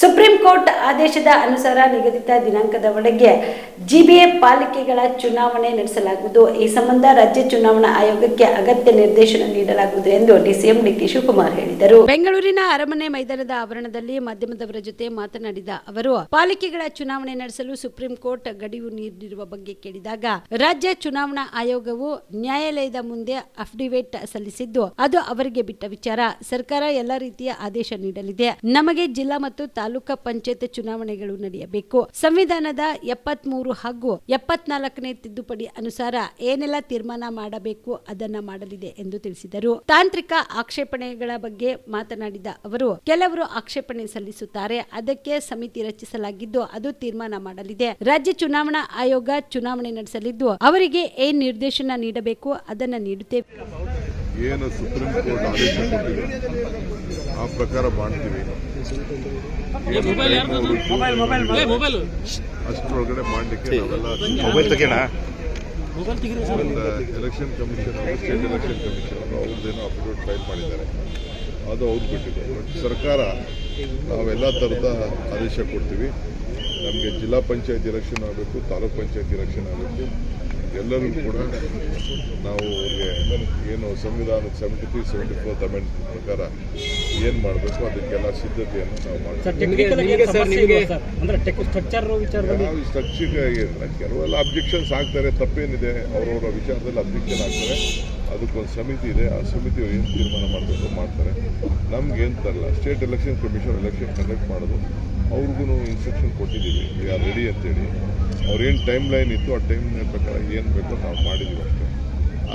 Supreme court ಆದೇಶದ ಅನುಸಾರ ನಿಗದಿತ ದಿನಾಂಕದ ಒಳಗೆ ಜಿಬಿಎ ಪಾಲಿಕೆಗಳ ಚುನಾವಣೆ ನಡೆಸಲಾಗುವುದು. ಈ ಸಂಬಂಧ ರಾಜ್ಯ ಚುನಾವಣಾ ಆಯೋಗಕ್ಕೆ ಅಗತ್ಯ ನಿರ್ದೇಶನ ನೀಡಲಾಗುವುದು ಎಂದು ಡಿಸಿಎಂ ಡಿಕೆ ಶಿವಕುಮಾರ್ ಹೇಳಿದರು. ಬೆಂಗಳೂರಿನ ಅರಮನೆ ಮೈದಾನದ ಆವರಣದಲ್ಲಿ ಮಾಧ್ಯಮದವರ ಜೊತೆ ಮಾತನಾಡಿದ ಅವರು, ಪಾಲಿಕೆಗಳ ಚುನಾವಣೆ ನಡೆಸಲು ಸುಪ್ರೀಂ ಕೋರ್ಟ್ ಗಡಿವು ನೀಡಿರುವ ಬಗ್ಗೆ ಕೇಳಿದಾಗ, ರಾಜ್ಯ ಚುನಾವಣಾ ಆಯೋಗವು ನ್ಯಾಯಾಲಯದ ಮುಂದೆ ಅಫಿಡವಿಟ್ ಸಲ್ಲಿಸಿದ್ದು, ಅದು ಅವರಿಗೆ ಬಿಟ್ಟ ವಿಚಾರ. ಸರ್ಕಾರ ಎಲ್ಲ ರೀತಿಯ ಆದೇಶ ನೀಡಲಿದೆ. ನಮಗೆ ಜಿಲ್ಲಾ ಮತ್ತು ತಾಲೂಕಾ ಪಂಚಾಯತ್ ಚುನಾವಣೆಗಳು ನಡೆಯಬೇಕು. ಸಂವಿಧಾನದ ಎಪ್ಪತ್ಮೂರು ಹಾಗೂ ಎಪ್ಪತ್ನಾಲ್ಕನೇ ತಿದ್ದುಪಡಿ ಅನುಸಾರ ಏನೆಲ್ಲ ತೀರ್ಮಾನ ಮಾಡಬೇಕು ಅದನ್ನ ಮಾಡಲಿದೆ ಎಂದು ತಿಳಿಸಿದರು. ತಾಂತ್ರಿಕ ಆಕ್ಷೇಪಣೆಗಳ ಬಗ್ಗೆ ಮಾತನಾಡಿದ ಅವರು, ಕೆಲವರು ಆಕ್ಷೇಪಣೆ ಸಲ್ಲಿಸುತ್ತಾರೆ, ಅದಕ್ಕೆ ಸಮಿತಿ ರಚಿಸಲಾಗಿದ್ದು ಅದು ತೀರ್ಮಾನ ಮಾಡಲಿದೆ. ರಾಜ್ಯ ಚುನಾವಣಾ ಆಯೋಗ ಚುನಾವಣೆ ನಡೆಸಲಿದ್ದು, ಅವರಿಗೆ ಏನ್ ನಿರ್ದೇಶನ ನೀಡಬೇಕು ಅದನ್ನ ನೀಡುತ್ತೇವೆ. ಏನು ಸುಪ್ರೀಂ ಕೋರ್ಟ್ ಆದೇಶ ಕೊಟ್ಟಿದೆ ಆ ಪ್ರಕಾರ ಮಾಡ್ತೀವಿ. ಅವ್ರು ಅಷ್ಟರೊಳಗಡೆ ಮಾಡಲಿಕ್ಕೆ ನಾವೆಲ್ಲ mobile ತೆಗೆಣ election commission state election commission ಅವ್ರದ್ದೇನೋ affidavit file ಮಾಡಿದ್ದಾರೆ. ಅದು ಅವ್ರು ಬಿಟ್ಟಿದೆ. ಬಟ್ ಸರ್ಕಾರ ನಾವೆಲ್ಲ ಥರದ ಆದೇಶ ಕೊಡ್ತೀವಿ. ನಮಗೆ ಜಿಲ್ಲಾ ಪಂಚಾಯತ್ ಎಲೆಕ್ಷನ್ ಆಗಬೇಕು ತಾಲೂಕ್ ಪಂಚಾಯತ್ ಎಲೆಕ್ಷನ್ ಆಗಬೇಕು. ಎಲ್ಲರಿಗೂ ಕೂಡ ನಾವು ಅವ್ರಿಗೆ ಏನು ಸಂವಿಧಾನದ seventy three seventy four amendment ಪ್ರಕಾರ ಏನು ಮಾಡಬೇಕು ಅದಕ್ಕೆಲ್ಲ ಸಿದ್ಧತೆಯನ್ನು ನಾವು ಮಾಡ್ತೀವಿ. ಸರ್ ಟೆಕ್ನಿಕಲ್ ಸರ್ ನಿಮಗೆ ಅಂದ್ರೆ ಸ್ಟ್ರಕ್ಚರ್ ವಿಚಾರದಲ್ಲಿ? ನಾವು ಸ್ಟ್ರಕ್ಚರ್ ಏನಿಲ್ಲ ಕೆಲವೆಲ್ಲ ಅಬ್ಜೆಕ್ಷನ್ಸ್ ಆಗ್ತಾರೆ ತಪ್ಪೇನಿದೆ ಅವರವರ ವಿಚಾರದಲ್ಲಿ ಅಬ್ಜೆಕ್ಷನ್ ಆಗ್ತಾರೆ. ಅದಕ್ಕೊಂದು ಸಮಿತಿ ಇದೆ ಆ ಸಮಿತಿ ಏನು ತೀರ್ಮಾನ ಮಾಡಬೇಕು ಮಾಡ್ತಾರೆ. ನಮ್ಗೆ ಏನು ತರಲ್ಲ. State election commission election conduct ಮಾಡೋದು. ಅವ್ರಿಗೂ ಇನ್ಸ್ಟ್ರಕ್ಷನ್ ಕೊಟ್ಟಿದ್ದೀವಿ. ವಿ ಆರ್ ರೆಡಿ ಅಂತೇಳಿ. ಅವ್ರೇನು ಟೈಮ್ ಲೈನ್ ಇತ್ತು, ಆ ಟೈಮ್ ಪ್ರಕಾರ ಏನು ಬೇಕೋ ನಾವು ಮಾಡಿದ್ದೀವಿ ಅಷ್ಟೇ.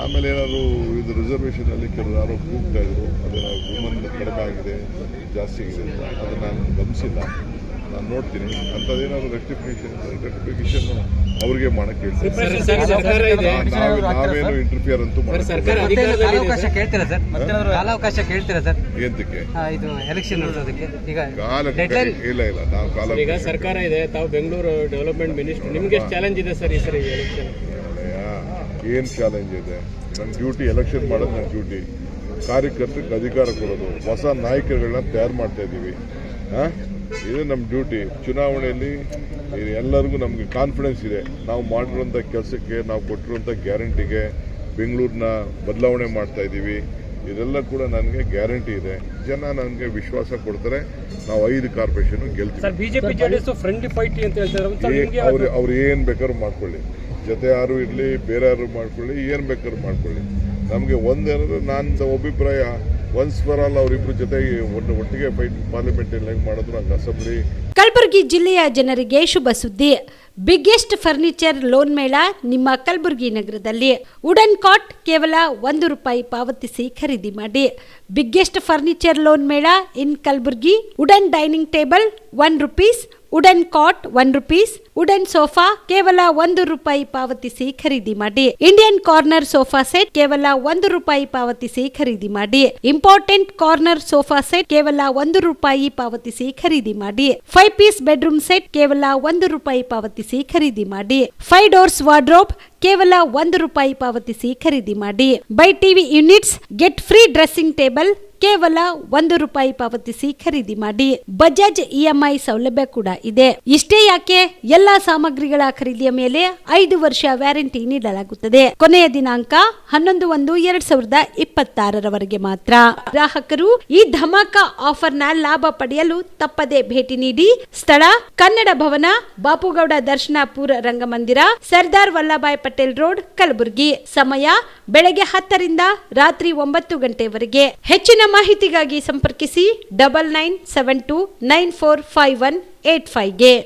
ಆಮೇಲೆ ಏನಾದರೂ ಇದು ರಿಸರ್ವೇಷನಲ್ಲಿ ಕೆಲವರು ಯಾರೋ ಕೂಗ್ತಾ ಇದ್ರು ಅದೇನೋ ವುಮನ್ ಕಡಿಮೆ ಆಗಿದೆ, ಜಾಸ್ತಿ ಆಗಿದೆ ಅಂತ. ಅದನ್ನು ನಾನು ಗಮನಿಸಿಲ್ಲ. ನಾನು ನೋಡ್ತೀನಿ. ಅಂಥದ್ದೇನಾದ್ರು ರೆಕ್ಟಿಫಿಕೇಶನ್ ರೆಕ್ಟಿಫಿಕೇಶನ್ ಅವ್ರಿಗೆ ಮಾಡಕ್ಕೆ ನಾವೇನು ಇಂಟರ್ಫಿಯರ್ ಅಂತೂ ಕಾಲಾವಕಾಶ ಸರ್. ಕೇಳ್ತೀರಾ ಸರ್? ಎಂತಕ್ಕೆ? ಇದು ಎಲೆಕ್ಷನ್ ನಡೆಸೋದಕ್ಕೆ ಈಗ ಕಾಲ ಇಲ್ಲ ಇಲ್ಲ ನಾವು ಕಾಲ ಈಗ ಸರ್ಕಾರ ಇದೆ ತಾವು ಬೆಂಗಳೂರು ಡೆವಲಪ್ಮೆಂಟ್ ಮಿನಿಸ್ಟರ್ ನಿಮ್ಗೆ ಎಷ್ಟು ಚಾಲೆಂಜ್ ಇದೆ ಸರ್ ಈ ಸರಿ ಎಲೆಕ್ಷನ್ ಏನು ಚಾಲೆಂಜ್ ಇದೆ? ನನ್ನ ಡ್ಯೂಟಿ ಎಲೆಕ್ಷನ್ ಮಾಡೋದು ನನ್ನ ಡ್ಯೂಟಿ ಕಾರ್ಯಕರ್ತರಿಗೆ ಅಧಿಕಾರ ಕೊಡೋದು. ಹೊಸ ನಾಯಕರುಗಳನ್ನ ತಯಾರು ಮಾಡ್ತಾ ಇದ್ದೀವಿ ಆ? ಇದು ನಮ್ಮ ಡ್ಯೂಟಿ. ಚುನಾವಣೆಯಲ್ಲಿ ಇದು ಎಲ್ಲರಿಗೂ ನಮಗೆ ಕಾನ್ಫಿಡೆನ್ಸ್ ಇದೆ. ನಾವು ಮಾಡಿರುವಂಥ ಕೆಲಸಕ್ಕೆ ನಾವು ಕೊಟ್ಟಿರುವಂಥ ಗ್ಯಾರಂಟಿಗೆ ಬೆಂಗಳೂರನ್ನ ಬದಲಾವಣೆ ಮಾಡ್ತಾ ಇದ್ದೀವಿ. ಇದೆಲ್ಲ ಕೂಡ ನನಗೆ ಗ್ಯಾರಂಟಿ ಇದೆ. ಜನ ನನಗೆ ವಿಶ್ವಾಸ ಕೊಡ್ತಾರೆ. ನಾವು ಐದು ಕಾರ್ಪೊರೇಷನ್ ಗೆಲ್ತೀವಿ. Sir BJP JDS friendly fight ಅಂತ ಹೇಳ್ತಾರೆ. ಸರ್ ಅವ್ರು ಅವ್ರು ಏನು ಬೇಕಾದ್ರೂ ಮಾಡ್ಕೊಳ್ಳಿ. ಜೊತೆ ಯಾರು ಇರಲಿ ಬೇರೆ ಯಾರು ಮಾಡ್ಕೊಳ್ಳಿ ಏನು ಬೇಕಾದ್ರೂ ಮಾಡ್ಕೊಳ್ಳಿ. ನಮಗೆ ಒಂದೇನಾದ್ರೂ ನನ್ನ ಅಭಿಪ್ರಾಯ ಒನ್ಸ್ ಫಾರ್ ಆಲ್ ಅವರಿಬ್ಬರ ಜೊತೆ ಒಟ್ಟಿಗೆ ಫೈಟ್ ಮಾಡಿದ್ರು ಅಸೆಂಬ್ಲಿ. ಕಲಬುರಗಿ ಜಿಲ್ಲೆಯ ಜನರಿಗೆ ಶುಭ ಸುದ್ದಿ. ಬಿಗ್ಗೆಸ್ಟ್ ಫರ್ನಿಚರ್ ಲೋನ್ ಮೇಳ ನಿಮ್ಮ ಕಲಬುರಗಿ ನಗರದಲ್ಲಿ. ವುಡನ್ ಕಾಟ್ ಕೇವಲ ಒಂದು ರೂಪಾಯಿ ಪಾವತಿಸಿ ಖರೀದಿ ಮಾಡಿ. ಬಿಗ್ಗೆಸ್ಟ್ ಫರ್ನಿಚರ್ ಲೋನ್ ಮೇಳ in Kalaburagi. Wooden dining table one rupees wooden cot one rupees wooden sofa ಕೇವಲ ಒಂದು ರೂಪಾಯಿ ಪಾವತಿಸಿ ಖರೀದಿ ಮಾಡಿ. ಇಂಡಿಯನ್ ಕಾರ್ನರ್ ಸೋಫಾ ಸೆಟ್ ಕೇವಲ ಒಂದು ರೂಪಾಯಿ ಪಾವತಿಸಿ ಖರೀದಿ ಮಾಡಿ. ಇಂಪಾರ್ಟೆಂಟ್ ಕಾರ್ನರ್ ಸೋಫಾ ಸೆಟ್ ಕೇವಲ ಒಂದು ರೂಪಾಯಿ ಪಾವತಿಸಿ ಖರೀದಿ ಮಾಡಿ. ಫೈವ್ ಪೀಸ್ ಬೆಡ್ರೂಮ್ ಸೆಟ್ ಕೇವಲ ಒಂದು ರೂಪಾಯಿ ಪಾವತಿಸಿ ಖರೀದಿ ಮಾಡಿ. ಫೈವ್ ಡೋರ್ಸ್ ವಾರ್ಡ್ರೋಬ್ ಕೇವಲ ಒಂದು ರೂಪಾಯಿ ಪಾವತಿಸಿ ಖರೀದಿ ಮಾಡಿ. Buy TV units, get free dressing table ಕೇವಲ ಒಂದು ರೂಪಾಯಿ ಪಾವತಿಸಿ ಖರೀದಿ ಮಾಡಿ. ಬಜಾಜ್ ಇಎಂಐ ಸೌಲಭ್ಯ ಕೂಡ ಇದೆ. ಇಷ್ಟೇ ಯಾಕೆ? ಎಲ್ಲಾ ಸಾಮಗ್ರಿಗಳ ಖರೀದಿಯ ಮೇಲೆ ಐದು ವರ್ಷ ವ್ಯಾರಂಟಿ ನೀಡಲಾಗುತ್ತದೆ. ಕೊನೆಯ ದಿನಾಂಕ ಹನ್ನೊಂದು ಒಂದು ಎರಡ್ ಸಾವಿರದ ಇಪ್ಪತ್ತಾರರವರೆಗೆ ಮಾತ್ರ. ಗ್ರಾಹಕರು ಈ ಧಮಾಕ ಆಫರ್ನ ಲಾಭ ಪಡೆಯಲು ತಪ್ಪದೆ ಭೇಟಿ ನೀಡಿ. ಸ್ಥಳ, ಕನ್ನಡ ಭವನ, ಬಾಪುಗೌಡ ದರ್ಶನಾಪುರ ರಂಗಮಂದಿರ, ಸರ್ದಾರ್ ವಲ್ಲಭಾಯ್ ಪಟೇಲ್ ರೋಡ್, ಕಲಬುರಗಿ. ಸಮಯ ಬೆಳಗ್ಗೆ ಹತ್ತರಿಂದ ರಾತ್ರಿ ಒಂಬತ್ತು ಗಂಟೆವರೆಗೆ. ಹೆಚ್ಚಿನ ಮಾಹಿತಿಗಾಗಿ ಸಂಪರ್ಕಿಸಿ double nine seven two nine four five one eight ಫೈವ್ಗೆ